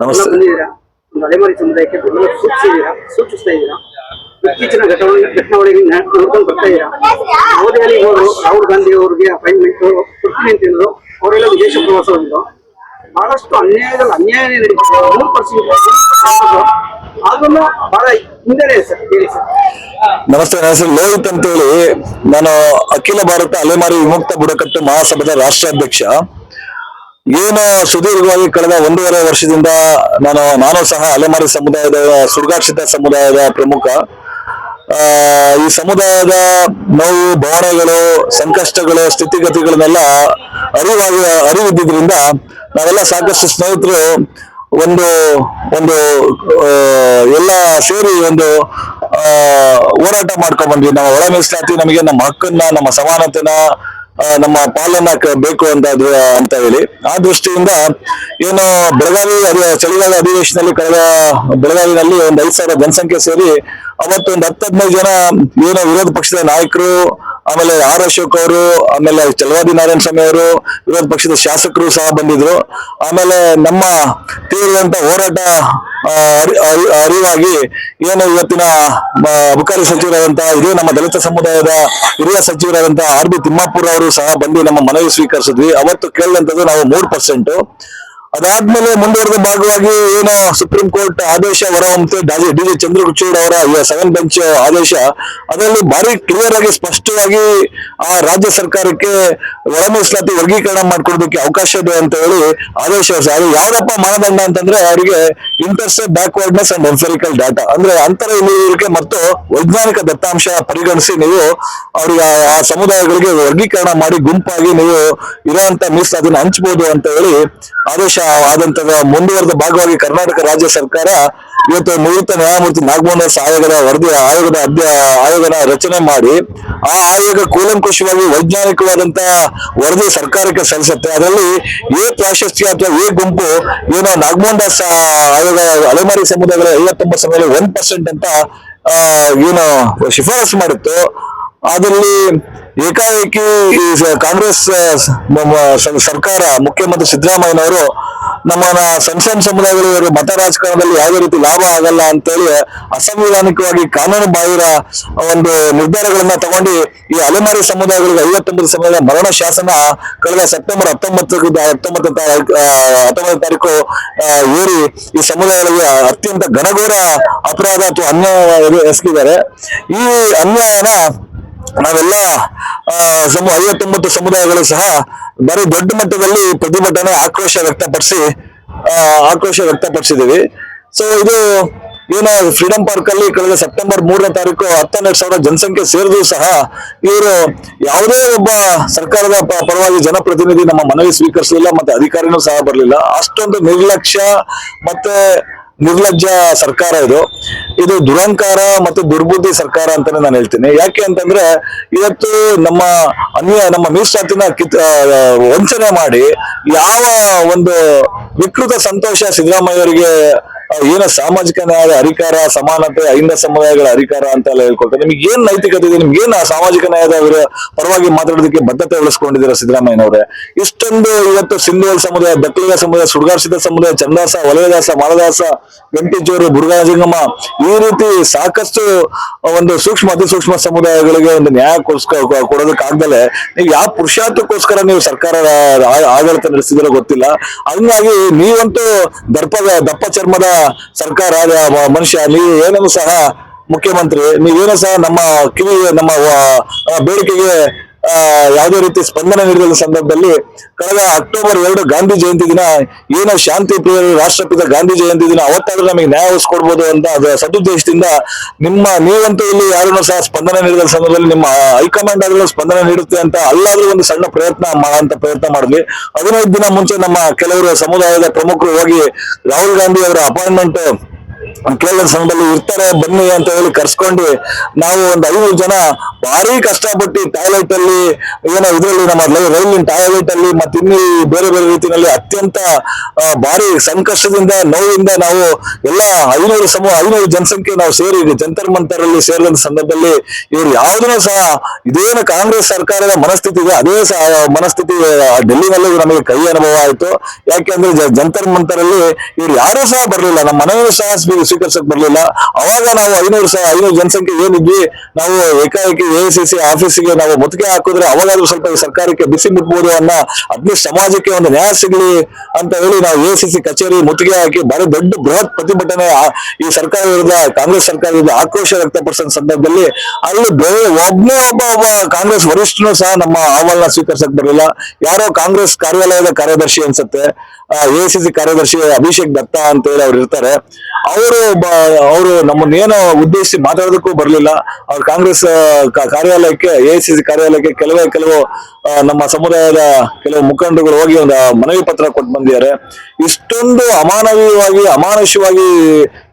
ನಮಸ್ತೆ. ಒಂದು ಅಲೆಮಾರಿ ಸಮುದಾಯಕ್ಕೆ ಬೆಂಬಲ ಸೂಚಿಸಿದ್ದೀರಾ ಸೂಚಿಸ್ತಾ ಇದ್ದೀರಾ? ಇತ್ತೀಚಿನ ಘಟನೆ ಘಟನಾವಳಿಗೆ ನೋಡ್ಕೊಂಡು ಬರ್ತಾ ಇದ್ದೀರಾ? ರಾಹುಲ್ ಗಾಂಧಿ ಅವರಿಗೆ ಅಪಾಯಿಂಟ್ಮೆಂಟ್ ಕೊಡ್ತೀನಿ ಅಂತ ಹೇಳಿದ್ರು. ಅವರೆಲ್ಲ ವಿದೇಶ ಪ್ರವಾಸ ಹೋಗಿದ್ರು ಬಹಳಷ್ಟು ಅನ್ಯಾಯದಲ್ಲಿ ಅನ್ಯಾಯ ನಡೀತಿದೆ. ಮೂರು ಪರ್ಸೆಂಟ್ ಅದನ್ನು ಬಹಳ ಹಿಂದೆ ಸರ್ ಹೇಳಿ ಸರ್. ನಮಸ್ತೆ ನನ್ನ ಹೆಸರು ಲೋಹಿತ್ ಅಂತೇಳಿ. ನಾನು ಅಖಿಲ ಭಾರತ ಅಲೆಮಾರಿ ವಿಮುಕ್ತ ಬುಡಕಟ್ಟು ಮಹಾಸಭಾದ ರಾಷ್ಟ್ರಾಧ್ಯಕ್ಷ. ಏನು ಸುದೀರ್ಘವಾಗಿ ಕಳೆದ ಒಂದೂವರೆ ವರ್ಷದಿಂದ ನಾನು ನಾನು ಸಹ ಅಲೆಮಾರಿ ಸಮುದಾಯದ ಸುರ್ಗಾಕ್ಷಿತ ಸಮುದಾಯದ ಪ್ರಮುಖ. ಈ ಸಮುದಾಯದ ನೋವು ಭಾವನೆಗಳು ಸಂಕಷ್ಟಗಳು, ಸ್ಥಿತಿಗತಿಗಳನ್ನೆಲ್ಲ ಅರಿವಾಗಿ ಅರಿವಿದ್ದರಿಂದ ನಾವೆಲ್ಲ ಸಾಕಷ್ಟು ಸ್ನೇಹಿತರು, ಒಂದು ಒಂದು ಎಲ್ಲ ಸೇರಿ ಒಂದು ಹೋರಾಟ ಮಾಡ್ಕೊಂಡ್ ಬಂದ್ವಿ. ನಾವು ಒಳ ಮೀಸಲಾತಿ ನಮಗೆ, ನಮ್ಮ ಹಕ್ಕನ್ನ, ನಮ್ಮ ಸಮಾನತೆನ ನಮ್ಮ ಪಾಲನ್ನ ಬೇಕು ಅಂತ ಅಂತ ಹೇಳಿ. ಆ ದೃಷ್ಟಿಯಿಂದ ಏನು ಬೆಳಗಾವಿ ಚಳಿಗಾಲ ಅಧಿವೇಶನದಲ್ಲಿ ಕಳೆದ ಬೆಳಗಾವಿನಲ್ಲಿ ಒಂದು ಐದು ಸಾವಿರ ಜನಸಂಖ್ಯೆ ಸೇರಿ ಅವತ್ತು ಒಂದು ಹತ್ತು ಹದಿನೈದು ಜನ ಏನು ವಿರೋಧ ಪಕ್ಷದ ನಾಯಕರು, ಆಮೇಲೆ ಆರ್ ಅಶೋಕ್ ಅವರು, ಆಮೇಲೆ ಚಲವಾದಿ ನಾರಾಯಣ ಸ್ವಾಮಿ ಅವರು, ವಿರೋಧ ಪಕ್ಷದ ಶಾಸಕರು ಸಹ ಬಂದಿದ್ರು. ಆಮೇಲೆ ನಮ್ಮ ತೀವ್ರದಂತ ಹೋರಾಟ ಅರಿ- ಅರಿ- ಅರಿವಾಗಿ ಏನು ಇವತ್ತಿನ ಅಬಕಾರಿ ಸಚಿವರಾದಂತಹ ಇದೇ ನಮ್ಮ ದಲಿತ ಸಮುದಾಯದ ಹಿರಿಯ ಸಚಿವರಾದಂತಹ ಆರ್ ಬಿ ತಿಮ್ಮಾಪುರ ಅವರು ಸಹ ಬಂದು ನಮ್ಮ ಮನವಿ ಸ್ವೀಕರಿಸಿದ್ವಿ. ಅವತ್ತು ಕೇಳಿದಂತದ್ದು ನಾವು ಮೂರು ಪರ್ಸೆಂಟ್ ಅದಾದ್ಮೇಲೆ ಮುಂದುವರೆದ ಭಾಗವಾಗಿ ಏನ ಸುಪ್ರೀಂ ಕೋರ್ಟ್ ಆದೇಶ ಹೊರಹೊಮ್ಮತೆ ಡಿ ಜೆ ಚಂದ್ರಚೂಡ್ ಅವರ ಸೆವೆನ್ ಬೆಂಚ್ ಆದೇಶ, ಅದರಲ್ಲಿ ಭಾರಿ ಕ್ಲಿಯರ್ ಆಗಿ ಸ್ಪಷ್ಟವಾಗಿ ಆ ರಾಜ್ಯ ಸರ್ಕಾರಕ್ಕೆ ಒಳ ಮೀಸಲಾತಿ ವರ್ಗೀಕರಣ ಮಾಡ್ಕೊಡೋದಕ್ಕೆ ಅವಕಾಶ ಇದೆ ಅಂತ ಹೇಳಿ ಆದೇಶ. ಅದು ಯಾವ್ದಪ್ಪ ಮಾನದಂಡ ಅಂತಂದ್ರೆ ಅವರಿಗೆ ಇಂಟರ್ಸ್ ಬ್ಯಾಕ್ವರ್ಡ್ನೆಸ್ ಅಂಡ್ ಎಂಫರಿಕಲ್ ಡಾಟಾ ಅಂದ್ರೆ ಅಂತರ ಇಳಿಯುವಿಕೆ ಮತ್ತು ವೈಜ್ಞಾನಿಕ ದತ್ತಾಂಶ ಪರಿಗಣಿಸಿ ನೀವು ಅವ್ರಿಗೆ ಆ- ಆ ಸಮುದಾಯಗಳಿಗೆ ವರ್ಗೀಕರಣ ಮಾಡಿ ಗುಂಪಾಗಿ ನೀವು ಇರುವಂತ ಮೀಸಲಾತಿನ ಹಂಚಬಹುದು ಅಂತ ಹೇಳಿ ಆದೇಶ ಆದಂತದ ಮುಂದುವರೆದ ಭಾಗವಾಗಿ ಕರ್ನಾಟಕ ರಾಜ್ಯ ಸರ್ಕಾರ ಇವತ್ತು ನಿವೃತ್ತ ನ್ಯಾಯಮೂರ್ತಿ ನಾಗಮೋಹನ್ ಆಯೋಗದ ವರದಿ ಆಯೋಗದ ಅಧ್ಯ, ಆಯೋಗನ ರಚನೆ ಮಾಡಿ ಆ ಆಯೋಗ ಕೂಲಂಕುಷವಾಗಿ ವೈಜ್ಞಾನಿಕವಾದಂತಹ ವರದಿ ಸರ್ಕಾರಕ್ಕೆ ಸಲ್ಲಿಸುತ್ತೆ. ಅದರಲ್ಲಿ ಎ ಪ್ರಾಶಸ್ತ್ಯ ಅಥವಾ ಎ ಗುಂಪು, ಏನೋ ನಾಗಮೋಹನ್ ದಾಸ್ ಆಯೋಗ, ಅಲೆಮಾರಿ ಸಮುದಾಯಗಳ ಐವತ್ತೊಂಬತ್ತು ಸಮಯದಲ್ಲಿ ಒನ್ ಪರ್ಸೆಂಟ್ ಅಂತ ಏನು ಶಿಫಾರಸು ಮಾಡಿತ್ತು. ಅದರಲ್ಲಿ ಏಕಾಏಕಿ ಈ ಕಾಂಗ್ರೆಸ್ ಸರ್ಕಾರ, ಮುಖ್ಯಮಂತ್ರಿ ಸಿದ್ದರಾಮಯ್ಯನವರು ನಮ್ಮ ಸಣ್ಣ ಸಣ್ಣ ಸಮುದಾಯಗಳು ಇವರು ಮತ ರಾಜಕಾರಣದಲ್ಲಿ ಯಾವುದೇ ರೀತಿ ಲಾಭ ಆಗಲ್ಲ ಅಂತೇಳಿ ಅಸಂವಿಧಾನಿಕವಾಗಿ ಕಾನೂನು ಬಾಹಿರ ಒಂದು ನಿರ್ಧಾರಗಳನ್ನ ತಗೊಂಡು ಈ ಅಲೆಮಾರಿ ಸಮುದಾಯಗಳಿಗೆ ಐವತ್ತೊಂಬತ್ತು ಸಮಯದ ಮರಣ ಶಾಸನ ಕಳೆದ ಸೆಪ್ಟೆಂಬರ್ ಹತ್ತೊಂಬತ್ತು ಹತ್ತೊಂಬತ್ತು ಹತ್ತೊಂಬತ್ತು ತಾರೀಕು ಏರಿ ಈ ಸಮುದಾಯಗಳಿಗೆ ಅತ್ಯಂತ ಘನಘೋರ ಅಪರಾಧ ಅಥವಾ ಅನ್ಯಾಯ ಎಸಗಿದ್ದಾರೆ ಈ ಅನ್ಯಾಯನ ನಾವೆಲ್ಲ ಸಮ ಐವತ್ತೊಂಬತ್ತು ಸಮುದಾಯಗಳು ಸಹ ಬರೀ ದೊಡ್ಡ ಮಟ್ಟದಲ್ಲಿ ಪ್ರತಿಭಟನೆ ಆಕ್ರೋಶ ವ್ಯಕ್ತಪಡಿಸಿ ಆಕ್ರೋಶ ವ್ಯಕ್ತಪಡಿಸಿದ್ದೀವಿ. ಸೊ ಇದು ಏನು ಫ್ರೀಡಂ ಪಾರ್ಕ್ ಅಲ್ಲಿ ಕಳೆದ ಸೆಪ್ಟೆಂಬರ್ ಮೂರನೇ ತಾರೀಕು ಹತ್ತನ್ನೆರಡು ಸಾವಿರ ಜನಸಂಖ್ಯೆ ಸೇರಿದ್ರು ಸಹ ಇವರು ಯಾವುದೇ ಒಬ್ಬ ಸರ್ಕಾರದ ಪರವಾಗಿ ಜನಪ್ರತಿನಿಧಿ ನಮ್ಮ ಮನವಿ ಸ್ವೀಕರಿಸಲಿಲ್ಲ ಮತ್ತೆ ಅಧಿಕಾರಿನೂ ಸಹ ಬರಲಿಲ್ಲ. ಅಷ್ಟೊಂದು ನಿರ್ಲಕ್ಷ್ಯ ಮತ್ತೆ ನಿರ್ಲಜ್ಜ ಸರ್ಕಾರ ಇದು. ಇದು ದುರಂಕಾರ ಮತ್ತು ದುರ್ಬುದ್ಧಿ ಸರ್ಕಾರ ಅಂತಾನೆ ನಾನು ಹೇಳ್ತೀನಿ. ಯಾಕೆ ಅಂತಂದ್ರೆ ಇವತ್ತು ನಮ್ಮ ಅನ್ಯ ನಮ್ಮ ಮೀಸಲಾತಿನ ಕಿತ್ ವಂಚನೆ ಮಾಡಿ ಯಾವ ಒಂದು ವಿಕೃತ ಸಂತೋಷ ಸಿದ್ದರಾಮಯ್ಯ ಅವರಿಗೆ ಆ, ಏನು ಸಾಮಾಜಿಕ ನ್ಯಾಯದ ಅಧಿಕಾರ, ಸಮಾನತೆ ಅಹಿಂದ ಸಮುದಾಯಗಳ ಅಧಿಕಾರ ಅಂತ ಎಲ್ಲ ಹೇಳ್ಕೊಳ್ತಾರೆ. ನಿಮ್ಗೆ ಏನ್ ನೈತಿಕತೆ ಇದೆ, ನಿಮ್ಗೆ ಏನ್ ಸಾಮಾಜಿಕ ನ್ಯಾಯದ ಪರವಾಗಿ ಮಾತಾಡೋದಕ್ಕೆ ಬದ್ಧತೆ ಉಳಿಸ್ಕೊಂಡಿದ್ದೀರಾ ಸಿದ್ದರಾಮಯ್ಯನವರೇ? ಇಷ್ಟೊಂದು ಇವತ್ತು ಸಿಂಧುವಲ್ ಸಮುದಾಯ ದಕ್ಕಲಿಗ ಸಮುದಾಯ, ಸುಡ್ಗಾರ್ಸಿದ ಸಮುದಾಯ, ಚಂದಾಸ, ವಲಯದಾಸ, ಮಾಳದಾಸ, ವೆಂಕಟೇಶ್ವರು, ಬುರುಗಾಜಿಂಗಮ್ಮ, ಈ ರೀತಿ ಸಾಕಷ್ಟು ಒಂದು ಸೂಕ್ಷ್ಮ ಅತಿ ಸೂಕ್ಷ್ಮ ಸಮುದಾಯಗಳಿಗೆ ಒಂದು ನ್ಯಾಯಕ್ಕೋಸ್ಕರ ಕೊಡೋದಕ್ಕಾಗ್ದಲೆ ನೀವು ಯಾವ ಪುರುಷಾರ್ಥಕ್ಕೋಸ್ಕರ ನೀವು ಸರ್ಕಾರ ಆಡಳಿತ ನಡೆಸಿದಿರೋ ಗೊತ್ತಿಲ್ಲ. ಹಂಗಾಗಿ ನೀವಂತೂ ದರ್ಪದ, ದಪ್ಪ ಚರ್ಮದ ಸರ್ಕಾರ ಮನುಷ್ಯ ನೀವು ಏನನ್ನು ಸಹ ಮುಖ್ಯಮಂತ್ರಿ ನೀವೇನು ಸಹ ನಮ್ಮ ಕಿವಿ ನಮ್ಮ ಬೇಡಿಕೆಗೆ ಯಾವುದೇ ರೀತಿ ಸ್ಪಂದನೆ ನೀಡಿದ ಸಂದರ್ಭದಲ್ಲಿ ಕಳೆದ ಅಕ್ಟೋಬರ್ ಎರಡು ಗಾಂಧಿ ಜಯಂತಿ ದಿನ ಏನು ಶಾಂತಿ ಪ್ರಿಯರು ರಾಷ್ಟ್ರಪಿತ ಗಾಂಧಿ ಜಯಂತಿ ದಿನ ಅವತ್ತಾದ್ರೂ ನಮಗೆ ನ್ಯಾಯ ಒಲಿಸ್ಕೊಡ್ಬೋದು ಅಂತ ಅದು ಸದುದ್ದೇಶದಿಂದ ನಿಮ್ಮ ನೀವಂತೂ ಇಲ್ಲಿ ಯಾರನ್ನು ಸಹ ಸ್ಪಂದನೆ ನೀಡಿದ ಸಂದರ್ಭದಲ್ಲಿ ನಿಮ್ಮ ಹೈಕಮಾಂಡ್ ಆದ್ರೂ ಸ್ಪಂದನೆ ನೀಡುತ್ತೆ ಅಂತ ಅಲ್ಲಾದ್ರೂ ಒಂದು ಸಣ್ಣ ಪ್ರಯತ್ನ ಮಾಡಂತ ಪ್ರಯತ್ನ ಮಾಡಿದ್ವಿ. ಹದಿನೈದು ದಿನ ಮುಂಚೆ ನಮ್ಮ ಕೆಲವರು ಸಮುದಾಯದ ಪ್ರಮುಖರು ಹೋಗಿ ರಾಹುಲ್ ಗಾಂಧಿ ಅವರ ಅಪಾಯಿಂಟ್ಮೆಂಟ್ ಕೇಳಿದ ಸಂಘದಲ್ಲಿ ಇರ್ತಾರೆ, ಬನ್ನಿ ಅಂತ ಹೇಳಿ ಕರ್ಸ್ಕೊಂಡು ನಾವು ಒಂದು ಐನೂರು ಜನ ಭಾರಿ ಕಷ್ಟಪಟ್ಟು ಟಾಯ್ಲೆಟ್ ಅಲ್ಲಿ, ಏನೋ ಇದರಲ್ಲಿ ನಮ್ಮ ರೈಲಿನ ಟಾಯ್ಲೆಟ್ ಅಲ್ಲಿ ಮತ್ತೆ ಬೇರೆ ಬೇರೆ ರೀತಿಯಲ್ಲಿ ಅತ್ಯಂತ ಭಾರಿ ಸಂಕಷ್ಟದಿಂದ, ನೋವಿಂದ ನಾವು ಎಲ್ಲ ಐನೂರು ಸಮೂಹ ಐನೂರು ಜನಸಂಖ್ಯೆ ನಾವು ಸೇರಿ ಜಂತರ್ ಮಂತರಲ್ಲಿ ಸೇರಿದ ಸಂದರ್ಭದಲ್ಲಿ ಇವ್ರು ಯಾವ್ದನ್ನೂ ಸಹ ಇದೇನು ಕಾಂಗ್ರೆಸ್ ಸರ್ಕಾರದ ಮನಸ್ಥಿತಿ ಇದೆ, ಅದೇ ಮನಸ್ಥಿತಿ ಡೆಲ್ಲಿನಲ್ಲೂ ನಮಗೆ ಕೈ ಅನುಭವ ಆಯ್ತು. ಯಾಕೆಂದ್ರೆ ಜಂತರ್ ಮಂತರಲ್ಲಿ ಇವ್ರು ಯಾರು ಸಹ ಬರಲಿಲ್ಲ. ನಮ್ಮ ಮನೆಯವರು ಸಹ ಸ್ವೀಕರಿಸಕ್ ಬರ್ಲಿಲ್ಲ. ಅವಾಗ ನಾವು ಐನೂರು ಸಹ ಐನೂರು ಜನಸಂಖ್ಯೆ ಏನಿದ್ವಿ, ನಾವು ಏಕಾಏಕಿ ಎ ಸಿ ಸಿ ಆಫೀಸಿಗೆ ನಾವು ಮುತ್ತಿಗೆ ಹಾಕಿದ್ರೆ ಅವಾಗಾದ್ರೂ ಸ್ವಲ್ಪ ಸರ್ಕಾರಕ್ಕೆ ಬಿಸಿ ಮುಟ್ಬೋದು ಅನ್ನ ಅಟ್ಲೀಸ್ಟ್ ಸಮಾಜಕ್ಕೆ ಒಂದು ನ್ಯಾಯ ಸಿಗ್ಲಿ ಅಂತ ಹೇಳಿ ನಾವು ಎ ಸಿ ಸಿ ಕಚೇರಿ ಮುತ್ತಿಗೆ ಹಾಕಿ ಭಾರಿ ದೊಡ್ಡ ಬೃಹತ್ ಪ್ರತಿಭಟನೆ ಈ ಸರ್ಕಾರ ವಿರುದ್ಧ, ಕಾಂಗ್ರೆಸ್ ಸರ್ಕಾರ ವಿರುದ್ಧ ಆಕ್ರೋಶ ವ್ಯಕ್ತಪಡಿಸಿದ ಸಂದರ್ಭದಲ್ಲಿ ಅಲ್ಲಿ ಬೇರೆ ಒಬ್ಬನೇ ಒಬ್ಬ ಒಬ್ಬ ಕಾಂಗ್ರೆಸ್ ವರಿಷ್ಠನು ಸಹ ನಮ್ಮ ಅಹವಾಲನ್ನ ಸ್ವೀಕರಿಸಕ್ ಬರಲಿಲ್ಲ. ಯಾರೋ ಕಾಂಗ್ರೆಸ್ ಕಾರ್ಯಾಲಯದ ಕಾರ್ಯದರ್ಶಿ ಅನ್ಸುತ್ತೆ. ಎ ಸಿ ಸಿ ಕಾರ್ಯದರ್ಶಿ ಅಭಿಷೇಕ್ ದತ್ತ ಅಂತ ಹೇಳಿ ಅವ್ರು ಇರ್ತಾರೆ. ಅವರು ಅವರು ನಮ್ಮನ್ನೇನು ಉದ್ದೇಶಿಸಿ ಮಾತಾಡೋದಕ್ಕೂ ಬರಲಿಲ್ಲ. ಅವ್ರು ಕಾಂಗ್ರೆಸ್ ಕಾರ್ಯಾಲಯಕ್ಕೆ ಎ ಸಿ ಸಿ ಕಾರ್ಯಾಲಯಕ್ಕೆ ಕೆಲವೇ ಕೆಲವು ನಮ್ಮ ಸಮುದಾಯದ ಕೆಲವು ಮುಖಂಡರುಗಳು ಹೋಗಿ ಒಂದು ಮನವಿ ಪತ್ರ ಕೊಟ್ಟು ಬಂದಿದ್ದಾರೆ. ಇಷ್ಟೊಂದು ಅಮಾನವೀಯವಾಗಿ ಅಮಾನುಷವಾಗಿ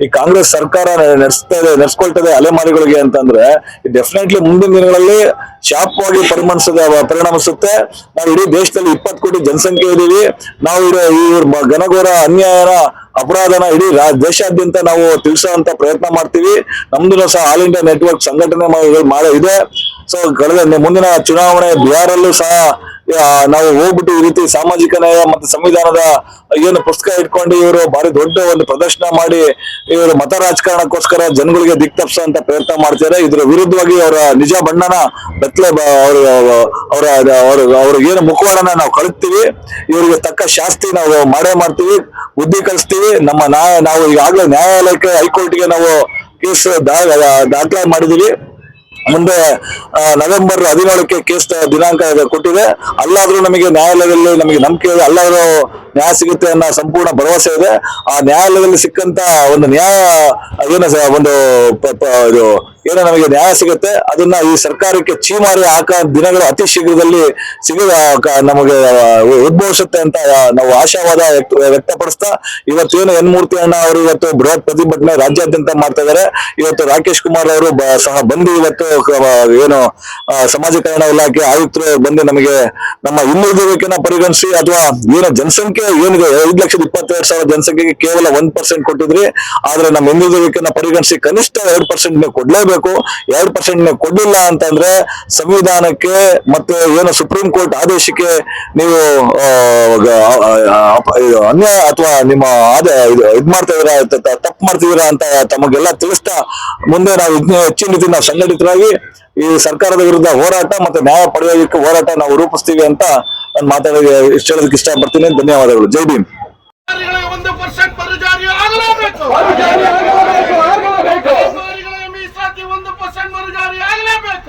ಈ ಕಾಂಗ್ರೆಸ್ ಸರ್ಕಾರ ನಡೆಸ್ತಾ ಇದೆ ನಡೆಸ್ಕೊಳ್ತದೆ ಅಲೆಮಾರಿಗಳಿಗೆ ಅಂತಂದ್ರೆ ಡೆಫಿನೆಟ್ಲಿ ಮುಂದಿನ ದಿನಗಳಲ್ಲಿ ಶಾಪವಾಗಿ ಪರಿಮಣಿಸದ ಪರಿಣಮಿಸುತ್ತೆ ನಾವು ಇಡೀ ದೇಶದಲ್ಲಿ ಇಪ್ಪತ್ತು ಕೋಟಿ ಜನಸಂಖ್ಯೆ ಇದ್ದೀವಿ ನಾವು ಇವ್ರ ಘನಘೋರ ಅನ್ಯಾಯನ, ಅಪರಾಧನ ಇಡೀ ರಾ- ದೇಶಾದ್ಯಂತ ನಾವು ತಿಳಿಸುವಂತ ಪ್ರಯತ್ನ ಮಾಡ್ತೀವಿ. ನಮ್ದು ಸಹ ಆಲ್ ಇಂಡಿಯಾ ನೆಟ್ವರ್ಕ್ ಸಂಘಟನೆ ಇದೆ ಸೊ ಕಳೆದ ಮುಂದಿನ ಚುನಾವಣೆ ಬಿಹಾರಲ್ಲೂ ಸಹ ನಾವು ಹೋಗ್ಬಿಟ್ಟು ಈ ರೀತಿ ಸಾಮಾಜಿಕ ನ್ಯಾಯ ಮತ್ತು ಸಂವಿಧಾನದ ಏನು ಪುಸ್ತಕ ಇಟ್ಕೊಂಡು ಇವರು ಭಾರಿ ದೊಡ್ಡ ಒಂದು ಪ್ರದರ್ಶನ ಮಾಡಿ ಇವರು ಮತ ರಾಜಕಾರಣಕ್ಕೋಸ್ಕರ ಜನಗಳಿಗೆ ದಿಕ್ ತಪ್ಪಿಸುವಂತ ಪ್ರಯತ್ನ ಮಾಡ್ತಾರೆ ಇದರ ವಿರುದ್ಧವಾಗಿ ಅವರ ನಿಜ ಬಣ್ಣನ ಬೆತ್ತಲೆ ಅವರು, ಅವರ ಅವರ ಅವ್ರಿಗೆ ಏನು ಮುಖವಾಡನ ನಾವು ಕಳಿಸ್ತೀವಿ ಇವರಿಗೆ ತಕ್ಕ ಶಾಸ್ತಿ ನಾವು ಮಾಡೇ ಮಾಡ್ತೀವಿ. ಬುದ್ಧಿ ಕಲಿಸ್ತೀವಿ. ನಮ್ಮ ನ್ಯಾಯ, ನಾವು ಈಗಾಗಲೇ ನ್ಯಾಯಾಲಯಕ್ಕೆ ಹೈಕೋರ್ಟ್ಗೆ ನಾವು ಕೇಸ್ ದಾಖಲೆ ಮಾಡಿದೀವಿ ಮುಂದೆ ನವೆಂಬರ್ ಹದಿನೇಳಕ್ಕೆ ಕೇಸ್ ದಿನಾಂಕ ಕೊಟ್ಟಿದೆ. ಅಲ್ಲಾದ್ರೂ ನಮಗೆ ನ್ಯಾಯಾಲಯದಲ್ಲಿ ನಮಗೆ ನಂಬಿಕೆ ಇದೆ. ಅಲ್ಲಾದ್ರೂ ನ್ಯಾಯ ಸಿಗುತ್ತೆ ಅನ್ನೋ ಸಂಪೂರ್ಣ ಭರವಸೆ ಇದೆ. ಆ ನ್ಯಾಯಾಲಯದಲ್ಲಿ ಸಿಕ್ಕಂತ ಒಂದು ನ್ಯಾಯ, ಏನು ಒಂದು ಏನೋ ನಮಗೆ ನ್ಯಾಯ ಸಿಗುತ್ತೆ. ಅದನ್ನ ಈ ಸರ್ಕಾರಕ್ಕೆ ಚೀಮಾರಿ ಹಾಕ ದಿನಗಳು ಅತಿ ಶೀಘ್ರದಲ್ಲಿ ಸಿಗ ನಮಗೆ ಉದ್ಭವಿಸುತ್ತೆ ಅಂತ ನಾವು ಆಶಾವಾದ ವ್ಯಕ್ತ- ವ್ಯಕ್ತಪಡಿಸ್ತಾ ಏನು ಎನ್ ಮೂರ್ತಿ ಅಣ್ಣ ಅವರು ಇವತ್ತು ಬೃಹತ್ ಪ್ರತಿಭಟನೆ ರಾಜ್ಯಾದ್ಯಂತ ಮಾಡ್ತಾ ಇದ್ದಾರೆ. ಇವತ್ತು ರಾಕೇಶ್ ಕುಮಾರ್ ಅವರು ಸಹ ಬಂದು ಇವತ್ತು ಏನು ಸಮಾಜ ಕಲ್ಯಾಣ ಇಲಾಖೆ ಆಯುಕ್ತರು ಬಂದು ನಮಗೆ ನಮ್ಮ ಇನ್ನುಳಿದುವಿಕೆನ ಪರಿಗಣಿಸಿ ಅಥವಾ ಏನು ಜನಸಂಖ್ಯೆ ಏನಿದೆ, ಐದು ಲಕ್ಷದ ಇಪ್ಪತ್ತೆರಡು ಸಾವಿರ ಜನಸಂಖ್ಯೆಗೆ ಕೇವಲ ಒಂದ್ ಪರ್ಸೆಂಟ್ ಕೊಟ್ಟಿದ್ರಿ. ಆದ್ರೆ ನಮ್ಮ ಹಿಂದುಳಿದುವಿಕೆನ ಪರಿಗಣಿಸಿ ಕನಿಷ್ಠ ಎರಡು ಪರ್ಸೆಂಟ್ ನೀವು ಕೊಡ್ಲೇಬೇಕು ಎರಡ್ ಪರ್ಸೆಂಟ್ ನೀವು ಕೊಡ್ಲಿಲ್ಲ ಅಂತಂದ್ರೆ ಸಂವಿಧಾನಕ್ಕೆ ಮತ್ತೆ ಏನು ಸುಪ್ರೀಂ ಕೋರ್ಟ್ ಆದೇಶಕ್ಕೆ ನೀವು ಅನ್ಯಾಯ ಅಥವಾ ನಿಮ್ಮ ಇದು, ಇದ್ ಮಾಡ್ತಾ ಇದೀರಾ ತಪ್ಪು ಮಾಡ್ತಿದೀರಾ ಅಂತ ತಮಗೆಲ್ಲ ತಿಳಿಸ್ತಾ ಮುಂದೆ ನಾವು ಹೆಚ್ಚಿನ ರೀತಿ ನಾವು ಸಂಘಟಿತರಾಗಿ ಈ ಸರ್ಕಾರದ ವಿರುದ್ಧ ಹೋರಾಟ ಮತ್ತೆ ನ್ಯಾಯ ಪಡೆಯೋದಕ್ಕೆ ಹೋರಾಟ ನಾವು ರೂಪಿಸ್ತೀವಿ ಅಂತ ನಾನು ಮಾತಾಡಿ ಇಷ್ಟ ಹೇಳೋದಕ್ಕೆ ಇಷ್ಟಪಡ್ತೀನಿ. ಧನ್ಯವಾದಗಳು. ಜೈ ಭೀಮ್ ಅಧಿಕಾರಿಗಳಿಗೆ ಒಂದು ಪರ್ಸೆಂಟ್ ಮರುಜಾರಿ ಆಗಲೇಬೇಕು ಅಧಿಕಾರಿಗಳಿಗೆ ಮೀಸಲಾತಿ ಒಂದು ಪರ್ಸೆಂಟ್ ಮರುಜಾರಿ ಆಗಲೇಬೇಕು ಜೈ ಭೀಮ್ ಜೈ ಭೀಮ್ ಜೈ ಭೀಮ್ ಜೈ ಅಲೆಮಾರಿ ಜೈ ದಲಿತ ಸಂಘರ್ಷ ಸಮಿತಿ ಜೈ ಆರ್ಪಿಐ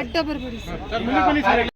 ಅಡ್ಡ ಬರ್ಬೇಡಿ ಸರ್.